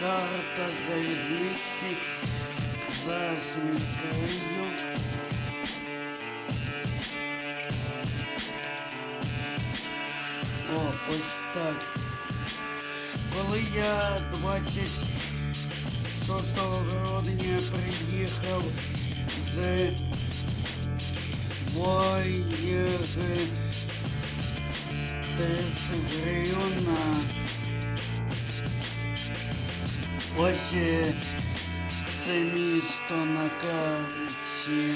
карта залізничі. Зараз відкрию. О, ось так. Коли я 26 грудня приїхав з Воєги Тесгрюна. Ось це місто на карті.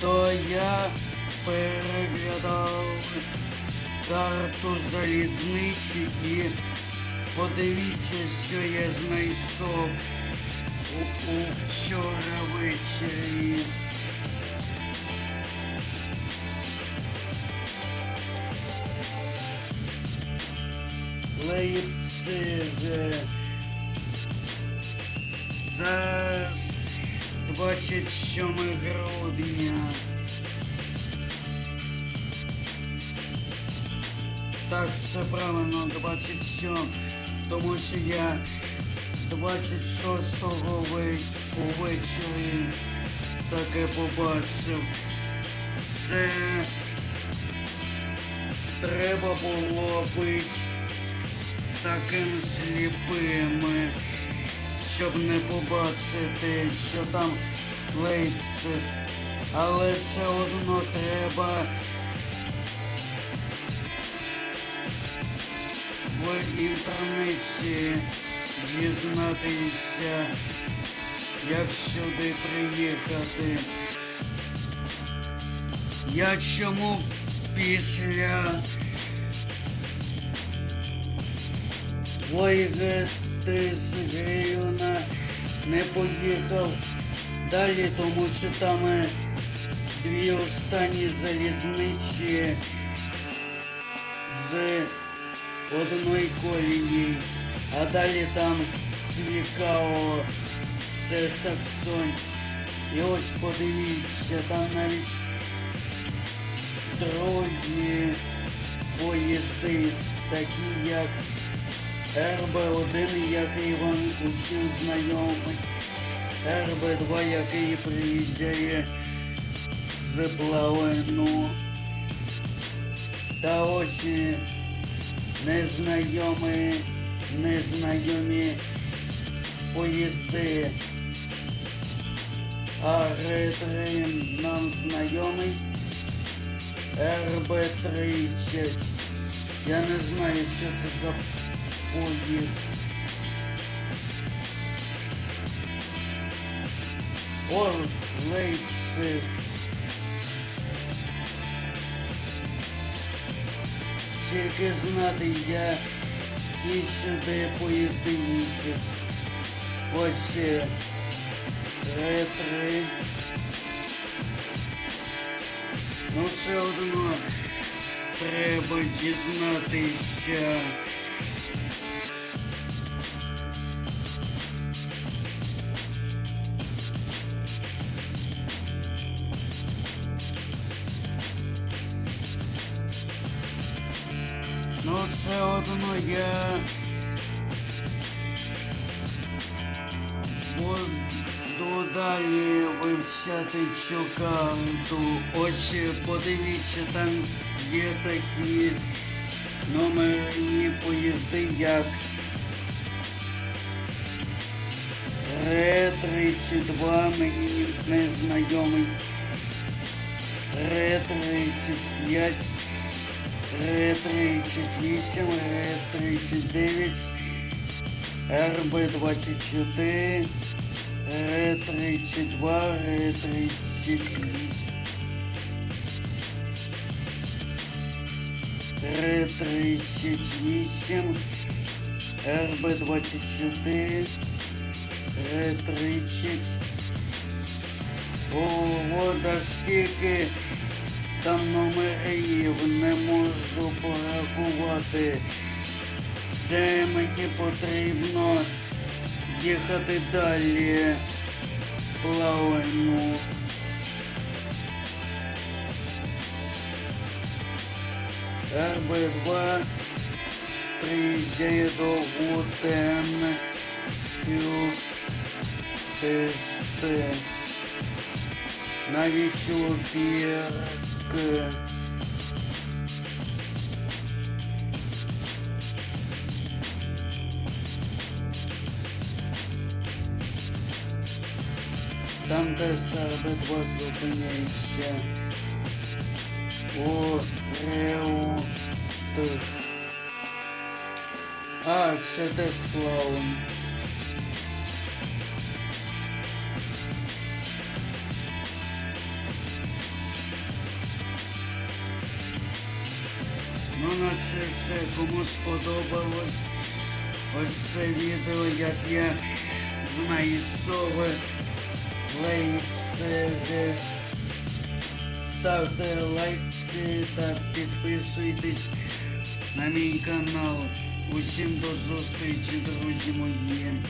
То я переглядав карту залізничі і подивіться, що я знайшов у, у вчора ввечері. Лейпциг. Зараз 27 грудня. Так, все правильно, 27. Тому що я 26-го ве- увечері таке побачив. Це треба було бути таким сліпим, щоб не побачити, що там Лейпциг. Але все одно треба в інтернеті дізнатися, як сюди приїхати. Я чому після Войга Тисгрівна не поїхав далі, тому що там е, дві останні залізничі з одної колії, а далі там Свікао, це Саксонь. І ось подивіться, там навіть другі поїзди, такі як РБ-1, який вам усім знайомий, РБ-2, який приїжджає з Плавину. Та ось незнайомі, незнайомі поїзди. А ретри нам знайомий РБ-30. Я не знаю, що це за поїзд. О, Лейпциг. Тільки знати, які сюди поїзди їздять. Ось ретри. Ну все одно треба дізнатися. Ну все одно я буду далі вивчати цю карту. Ось подивіться, там є такі номерні поїзди, як Ре-32, мені незнайомий. Ре-35. Р38, Р39, РБ24, Р32, Р38, Р38, РБ24, Р30. Ого, да скільки там номерів не можу порахувати. Це мені потрібно їхати далі плаваю. РБ2 приїжджає до Гутен Тести. На вечірки. Там, де сербидва зупиняється у реутах. А, це де сплавом. Це все, кому сподобалось ось це відео, як я з Наїсови лейцери. Ставте лайки та підписуйтесь на мій канал. Усім до зустрічі, друзі мої.